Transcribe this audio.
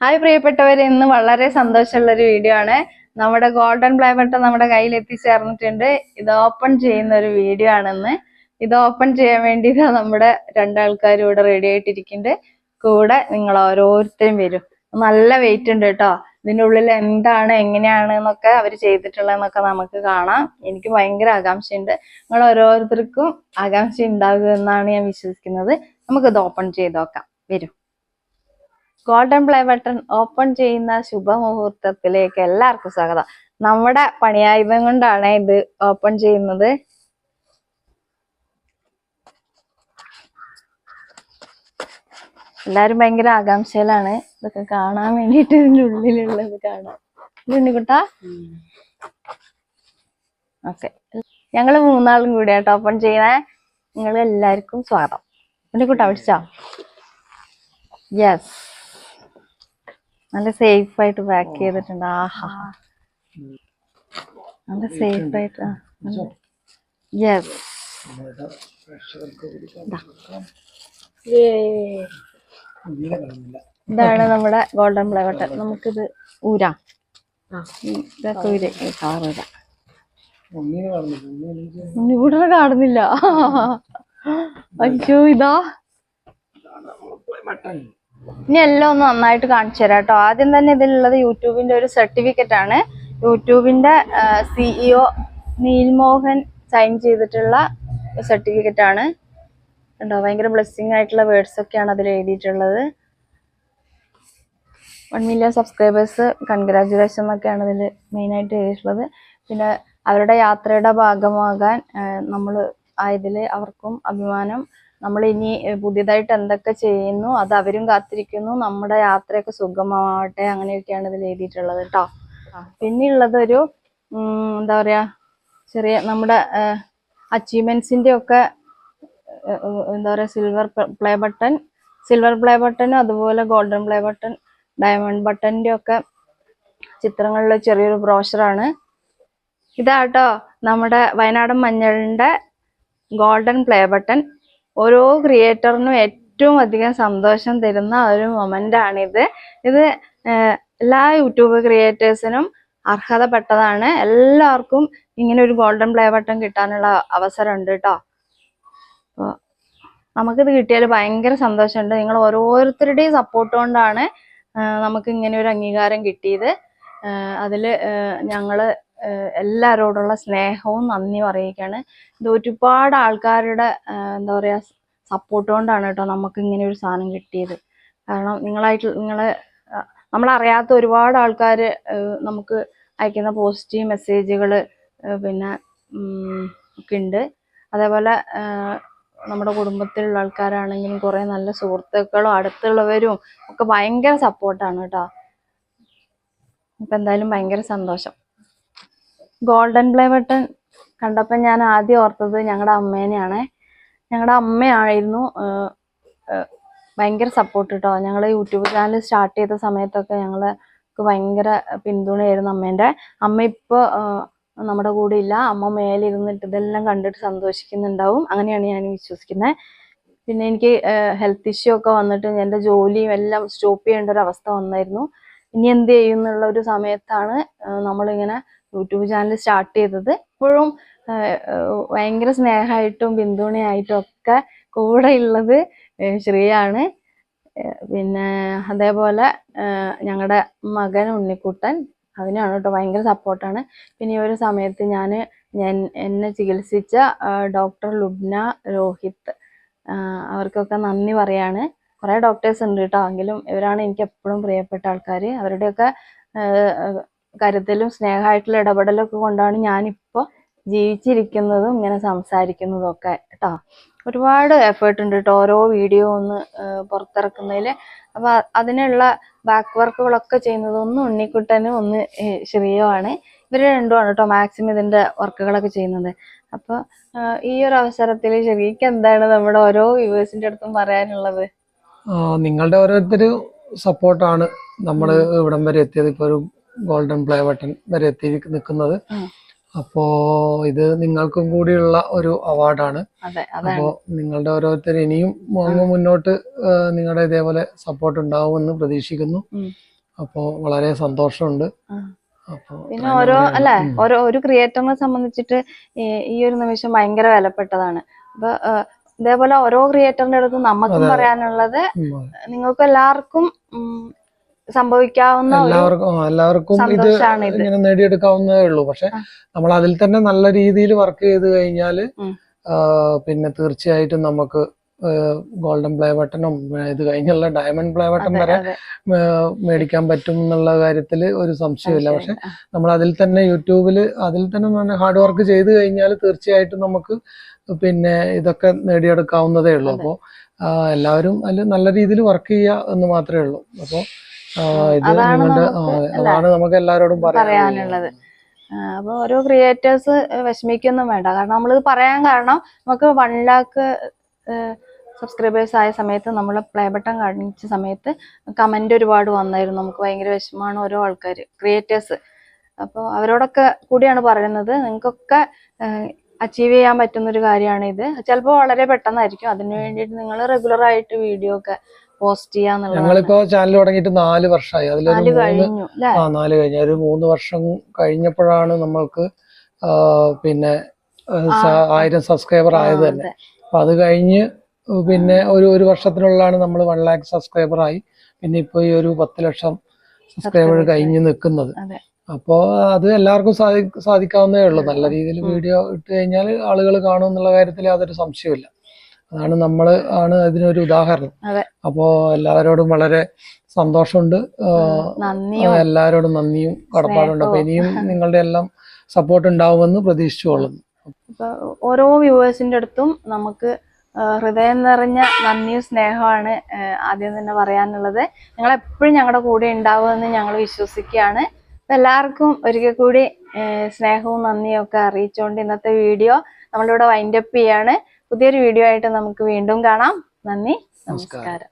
Hi പ്രിയപ്പെട്ടവർ ഇന്ന് വളരെ സന്തോഷമുള്ള ഒരു വീഡിയോ ആണ്. നമ്മുടെ ഗോൾഡൻ പ്ലേ നമ്മുടെ കയ്യിൽ എത്തിച്ചേർന്നിട്ടുണ്ട് ഇത് ഓപ്പൺ ചെയ്യുന്ന ഒരു വീഡിയോ ആണെന്ന്. ഇത് ഓപ്പൺ ചെയ്യാൻ വേണ്ടി നമ്മുടെ രണ്ടാൾക്കാരും ഇവിടെ റെഡി ആയിട്ടിരിക്കുന്നുണ്ട്. കൂടെ നിങ്ങൾ ഓരോരുത്തരും വരും. നല്ല വെയിറ്റ് ഉണ്ട് കേട്ടോ. ഇതിന്റെ ഉള്ളിൽ എന്താണ് എങ്ങനെയാണ് എന്നൊക്കെ അവർ ചെയ്തിട്ടുള്ളതെന്നൊക്കെ നമുക്ക് കാണാം. എനിക്ക് ഭയങ്കര ആകാംക്ഷയുണ്ട്. നിങ്ങൾ ഓരോരുത്തർക്കും ആകാംക്ഷ ഉണ്ടാകുമെന്നാണ് ഞാൻ വിശ്വസിക്കുന്നത്. നമുക്കിത് ഓപ്പൺ ചെയ്ത് നോക്കാം. വരും. ഗോൾഡൻ പ്ലേ ബട്ടൺ ഓപ്പൺ ചെയ്യുന്ന ശുഭമുഹൂർത്തത്തിലേക്ക് എല്ലാവർക്കും സ്വാഗതം. നമ്മുടെ പണിയായുധം കൊണ്ടാണ് ഇത് ഓപ്പൺ ചെയ്യുന്നത്. എല്ലാരും ഭയങ്കര ആകാംക്ഷയിലാണ്. ഇതൊക്കെ കാണാൻ വേണ്ടിട്ട് ഇതിന്റെ ഉള്ളിലുള്ളത് കാണാം. ഉണ്ണിക്കുട്ടാ? ഓക്കെ. ഞങ്ങൾ മൂന്നാളും കൂടിയാട്ടോ ഓപ്പൺ ചെയ്യുന്നേ. നിങ്ങൾ എല്ലാവർക്കും സ്വാഗതം. ഉണ്ണിക്കുട്ടാ വിളിച്ചോ? യെസ് നല്ല സേഫ് ആയിട്ട് പാക്ക് ചെയ്തിട്ടുണ്ട്. ആഹാ. നല്ല സേഫ് ആയിട്ട് യെസ് ഇതാണ് നമ്മുടെ ഗോൾഡൻ പ്ലേ ബട്ടൺ നമുക്കിത് ഊരാം. ഇതൊക്കെ ഊര്. ഇവിടെ കാണുന്നില്ല. അയ്യോ ഇതാ. ഇനി എല്ലാം ഒന്ന് നന്നായിട്ട് കാണിച്ചു തരാം കേട്ടോ. ആദ്യം തന്നെ ഇതിലുള്ളത് യൂട്യൂബിന്റെ ഒരു സർട്ടിഫിക്കറ്റ് ആണ്. യൂട്യൂബിന്റെ സിഇഒ നീൽമോഹൻ സൈൻ ചെയ്തിട്ടുള്ള സർട്ടിഫിക്കറ്റ് ആണ്. കണ്ടോ ഭയങ്കര ബ്ലെസ്സിങ് ആയിട്ടുള്ള വേർഡ്സ് ഒക്കെയാണ് അതിൽ എഴുതിയിട്ടുള്ളത്. വൺ മില്യൺ സബ്സ്ക്രൈബേഴ്സ് കൺഗ്രാജുലേഷൻ എന്നൊക്കെയാണ് ഇതിൽ മെയിനായിട്ട് എഴുതിയിട്ടുള്ളത്. പിന്നെ അവരുടെ യാത്രയുടെ ഭാഗമാകാൻ നമ്മൾ ആയതിൽ അവർക്കും അഭിമാനം നമ്മൾ ഇനി പുതിയതായിട്ട് എന്തൊക്കെ ചെയ്യുന്നു അത് അവരും കാത്തിരിക്കുന്നു നമ്മുടെ യാത്രയൊക്കെ സുഗമമാവട്ടെ അങ്ങനെയൊക്കെയാണ് ഇതിൽ എഴുതിയിട്ടുള്ളത് കേട്ടോ പിന്നെയുള്ളതൊരു എന്താ പറയാ ചെറിയ നമ്മുടെ അച്ചീവ്മെന്റ്സിന്റെ ഒക്കെ എന്താ പറയാ silver play button silver play ബട്ടണും അതുപോലെ ഗോൾഡൻ പ്ലേ ബട്ടൺ ഡയമണ്ട് ബട്ടന്റെ ഒക്കെ ചിത്രങ്ങളിലെ ചെറിയൊരു ബ്രോഷറാണ് ഇതാട്ടോ നമ്മുടെ വയനാടൻ മഞ്ഞളിന്റെ ഗോൾഡൻ പ്ലേ ബട്ടൺ ഓരോ ക്രിയേറ്ററിനും ഏറ്റവും അധികം സന്തോഷം തരുന്ന ഒരു മൊമെന്റ് ആണിത്. ഇത് എല്ലാ യൂട്യൂബ് ക്രിയേറ്റേഴ്സിനും അർഹതപ്പെട്ടതാണ്. എല്ലാവർക്കും ഇങ്ങനെ ഒരു ഗോൾഡൻ പ്ലേ ബട്ടൺ കിട്ടാനുള്ള അവസരം ഉണ്ട് കേട്ടോ അപ്പോൾ നമുക്കിത് കിട്ടിയാൽ ഭയങ്കര സന്തോഷമുണ്ട്. നിങ്ങൾ ഓരോരുത്തരുടെയും സപ്പോർട്ട് കൊണ്ടാണ് നമുക്ക് ഇങ്ങനെ ഒരു അംഗീകാരം കിട്ടിയത്. അതിൽ ഞങ്ങൾ എല്ലാവരോടുള്ള സ്നേഹവും നന്ദി അറിയിക്കുകയാണ് ഇത് ഒരുപാട് ആൾക്കാരുടെ എന്താ പറയുക സപ്പോർട്ട് കൊണ്ടാണ് കേട്ടോ നമുക്ക് ഇങ്ങനെ ഒരു സാധനം കിട്ടിയത്. കാരണം നിങ്ങളായിട്ട് നിങ്ങളെ ആഹ് നമ്മളറിയാത്ത ഒരുപാട് ആൾക്കാർ നമുക്ക് അയക്കുന്ന പോസിറ്റീവ് മെസ്സേജുകൾ പിന്നെ ഒക്കെ ഉണ്ട്. അതേപോലെ നമ്മുടെ കുടുംബത്തിലുള്ള ആൾക്കാരാണെങ്കിലും കുറേ നല്ല സുഹൃത്തുക്കളും അടുത്തുള്ളവരും ഒക്കെ ഭയങ്കര സപ്പോർട്ടാണ് കേട്ടോ. ഇപ്പം എന്തായാലും ഭയങ്കര സന്തോഷം. ഗോൾഡൻ പ്ലേ ബട്ടൺ കണ്ടപ്പോൾ ഞാൻ ആദ്യം ഓർത്തത് ഞങ്ങളുടെ അമ്മേനെയാണ്. ഞങ്ങളുടെ അമ്മയായിരുന്നു ഭയങ്കര സപ്പോർട്ട് കേട്ടോ ഞങ്ങൾ യൂട്യൂബ് ചാനൽ സ്റ്റാർട്ട് ചെയ്ത സമയത്തൊക്കെ ഞങ്ങൾക്ക് ഭയങ്കര പിന്തുണയായിരുന്നു അമ്മേന്റെ. അമ്മ ഇപ്പോൾ നമ്മുടെ കൂടെ ഇല്ല. അമ്മ മേലിരുന്നിട്ട് ഇതെല്ലാം കണ്ടിട്ട് സന്തോഷിക്കുന്നുണ്ടാവും. അങ്ങനെയാണ് ഞാൻ വിശ്വസിക്കുന്നത് പിന്നെ എനിക്ക് ഹെൽത്ത് ഇഷ്യൂ ഒക്കെ വന്നിട്ട് എന്റെ ജോലിയും എല്ലാം സ്റ്റോപ്പ് ചെയ്യേണ്ട ഒരു അവസ്ഥ വന്നായിരുന്നു. ഇനി എന്ത് ചെയ്യും എന്നുള്ള ഒരു സമയത്താണ് നമ്മളിങ്ങനെ യൂട്യൂബ് ചാനൽ സ്റ്റാർട്ട് ചെയ്തത്. ഇപ്പോഴും ഭയങ്കര സ്നേഹമായിട്ടും പിന്തുണയായിട്ടും ഒക്കെ കൂടെ ഉള്ളത് ശ്രീയാണ്. പിന്നെ അതേപോലെ ഞങ്ങളുടെ മകൻ ഉണ്ണിക്കുട്ടൻ അതിനാണ് കേട്ടോ ഭയങ്കര സപ്പോർട്ടാണ്. പിന്നെ ഈ ഒരു സമയത്ത് ഞാൻ ഞാൻ എന്നെ ചികിത്സിച്ച ഡോക്ടർ ലുബ്ന രോഹിത് അവർക്കൊക്കെ നന്ദി പറയാണ്. കുറേ ഡോക്ടേഴ്സ് ഉണ്ട് കേട്ടോ എങ്കിലും ഇവരാണ് എനിക്ക് എപ്പോഴും പ്രിയപ്പെട്ട ആൾക്കാർ അവരുടെയൊക്കെ കരുതലും സ്നേഹമായിട്ടുള്ള ഇടപെടലും ഒക്കെ കൊണ്ടാണ് ഞാനിപ്പോൾ ജീവിച്ചിരിക്കുന്നതും ഇങ്ങനെ സംസാരിക്കുന്നതും ഒക്കെ കേട്ടോ ഒരുപാട് എഫേർട്ട് ഉണ്ട് കേട്ടോ ഓരോ വീഡിയോ ഒന്ന് പുറത്തിറക്കുന്നതിൽ അപ്പൊ അതിനുള്ള ബാക്ക് വർക്കുകളൊക്കെ ചെയ്യുന്നത് ഒന്ന് ഉണ്ണിക്കുട്ടനും ഒന്ന് ശ്രീയോ ആണ്. ഇവർ രണ്ടുമാണ് കേട്ടോ മാക്സിമം ഇതിന്റെ വർക്കുകളൊക്കെ ചെയ്യുന്നത്. അപ്പൊ ഈ ഒരു അവസരത്തിൽ ശരിക്കും എന്താണ് നമ്മുടെ ഓരോ വ്യൂവേഴ്സിന്റെ അടുത്തും പറയാനുള്ളത്? നിങ്ങളുടെ ഓരോരുത്തരും സപ്പോർട്ടാണ് നമ്മൾ ഇവിടം വരെ എത്തിയത്. ഇപ്പൊ ഒരു ഗോൾഡൻ പ്ലേ ബട്ടൺ വരെ എത്തി നിൽക്കുന്നത് അപ്പോ ഇത് നിങ്ങൾക്കും കൂടിയുള്ള ഒരു അവാർഡാണ്. അപ്പോ നിങ്ങളുടെ ഓരോരുത്തർ ഇനിയും അങ്ങ് മുന്നോട്ട് നിങ്ങളുടെ ഇതേപോലെ സപ്പോർട്ട് ഉണ്ടാവുമെന്ന് പ്രതീക്ഷിക്കുന്നു. അപ്പോ വളരെ സന്തോഷമുണ്ട്. പിന്നെ ഓരോ. അല്ലെ ഓരോ ഒരു ക്രിയേറ്ററിനെ സംബന്ധിച്ചിട്ട് ഈ ഒരു നിമിഷം ഭയങ്കര വിലപ്പെട്ടതാണ്. അപ്പൊ ഇതേപോലെ ഓരോ ക്രിയേറ്ററിന്റെ അടുത്ത് നമുക്കും പറയാനുള്ളത്. നിങ്ങൾക്ക് എല്ലാവർക്കും സംഭവിക്കാവുന്ന എല്ലാവർക്കും എല്ലാവർക്കും ഇത് ഇങ്ങനെ നേടിയെടുക്കാവുന്നതേ ഉള്ളൂ. പക്ഷെ നമ്മൾ അതിൽ തന്നെ നല്ല രീതിയിൽ വർക്ക് ചെയ്ത് കഴിഞ്ഞാൽ പിന്നെ തീർച്ചയായിട്ടും നമുക്ക് ഗോൾഡൻ പ്ലേ ബട്ടനും ഇത് കഴിഞ്ഞുള്ള ഡയമണ്ട് പ്ലേ ബട്ടൺ വരെ മേടിക്കാൻ പറ്റും എന്നുള്ള കാര്യത്തിൽ ഒരു സംശയമില്ല. പക്ഷെ നമ്മൾ അതിൽ തന്നെ യൂട്യൂബിൽ അതിൽ തന്നെ ഹാർഡ് വർക്ക് ചെയ്ത് കഴിഞ്ഞാൽ തീർച്ചയായിട്ടും നമുക്ക് പിന്നെ ഇതൊക്കെ നേടിയെടുക്കാവുന്നതേ ഉള്ളൂ. അപ്പോൾ എല്ലാവരും അതിൽ നല്ല രീതിയിൽ വർക്ക് ചെയ്യുക എന്ന് മാത്രമേ ഉള്ളൂ. അപ്പോൾ അതാണ് നമുക്ക് എല്ലാരോടും പറയാനുള്ളത്. അപ്പൊ ഓരോ ക്രിയേറ്റേഴ്സ് വിഷമിക്കൊന്നും വേണ്ട. കാരണം നമ്മളിത് പറയാൻ കാരണം നമുക്ക് വൺ ലാക്ക് സബ്സ്ക്രൈബേഴ്സ് ആയ സമയത്ത് നമ്മൾ പ്ലേ ബട്ടൺ കാണിച്ച സമയത്ത് കമന്റ് ഒരുപാട് വന്നായിരുന്നു. നമുക്ക് ഭയങ്കര വിഷമമാണ് ഓരോ ആൾക്കാർ ക്രിയേറ്റേഴ്സ് അപ്പോൾ അവരോടൊക്കെ കൂടിയാണ് പറയുന്നത്. നിങ്ങൾക്കൊക്കെ അച്ചീവ് ചെയ്യാൻ പറ്റുന്ന ഒരു കാര്യമാണ് ഇത്. ചിലപ്പോൾ വളരെ പെട്ടെന്നായിരിക്കും. അതിന് വേണ്ടിയിട്ട് നിങ്ങൾ റെഗുലർ ആയിട്ട് വീഡിയോ ഒക്കെ പോസ്റ്റ് ചെയ്യാന്നുള്ളതാണ് ഞങ്ങളിപ്പോ ചാനൽ തുടങ്ങിയിട്ട് നാല് വർഷമായി. അതിലൊരു നാല് മൂന്ന് കഴിഞ്ഞു അല്ലേ? ആ നാല് കഴിഞ്ഞ. ഒരു മൂന്ന് വർഷം കഴിഞ്ഞപ്പോഴാണ് നമ്മൾക്ക് ആ, പിന്നെ ആ, സ- ആയിരം സബ്സ്ക്രൈബർ ആയത് തന്നെ. അപ്പൊ അത് കഴിഞ്ഞ് പിന്നെ ഒരു ഒരു വർഷത്തിനുള്ളിലാണ് നമ്മൾ വൺ ലാക്ക് സബ്സ്ക്രൈബർ ആയി. പിന്നെ ഇപ്പൊ ഈ ഒരു പത്ത് ലക്ഷം സബ്സ്ക്രൈബർ കഴിഞ്ഞ് നിൽക്കുന്നത്. അതെ. അപ്പോ അത് എല്ലാവർക്കും സാധി സാധിക്കാവുന്നേ ഉള്ളൂ. നല്ല രീതിയിൽ വീഡിയോ ഇട്ട് കഴിഞ്ഞാൽ ആളുകൾ കാണും എന്നുള്ള കാര്യത്തിൽ യാതൊരു സംശയമില്ല അതാണ് നമ്മൾ ആണ് അതിനൊരു ഉദാഹരണം. അപ്പോൾ അപ്പോ എല്ലാവരോടും വളരെ സന്തോഷമുണ്ട്. എല്ലാവരോടും നന്ദിയും കടപ്പാടുണ്ട് അപ്പൊ ഇനിയും നിങ്ങളുടെ എല്ലാം സപ്പോർട്ട് ഉണ്ടാവുമെന്ന് പ്രതീക്ഷിച്ചുകൊള്ളുന്നു. ഓരോ വ്യൂവേഴ്സിന്റെ അടുത്തും നമുക്ക് ഹൃദയം നിറഞ്ഞ നന്ദിയും സ്നേഹമാണ് ആദ്യം തന്നെ പറയാനുള്ളത്. നിങ്ങൾ എപ്പോഴും ഞങ്ങളുടെ കൂടെ ഉണ്ടാവുമെന്ന് ഞങ്ങൾ വിശ്വസിക്കുകയാണ്. എല്ലാവർക്കും ഒരിക്കൽ കൂടി സ്നേഹവും നന്ദിയും ഒക്കെ അറിയിച്ചുകൊണ്ട് ഇന്നത്തെ വീഡിയോ നമ്മളിവിടെ വൈൻഡപ്പ് ചെയ്യാണ്. പുതിയൊരു വീഡിയോ ആയിട്ട് നമുക്ക് വീണ്ടും കാണാം. നന്ദി. നമസ്കാരം.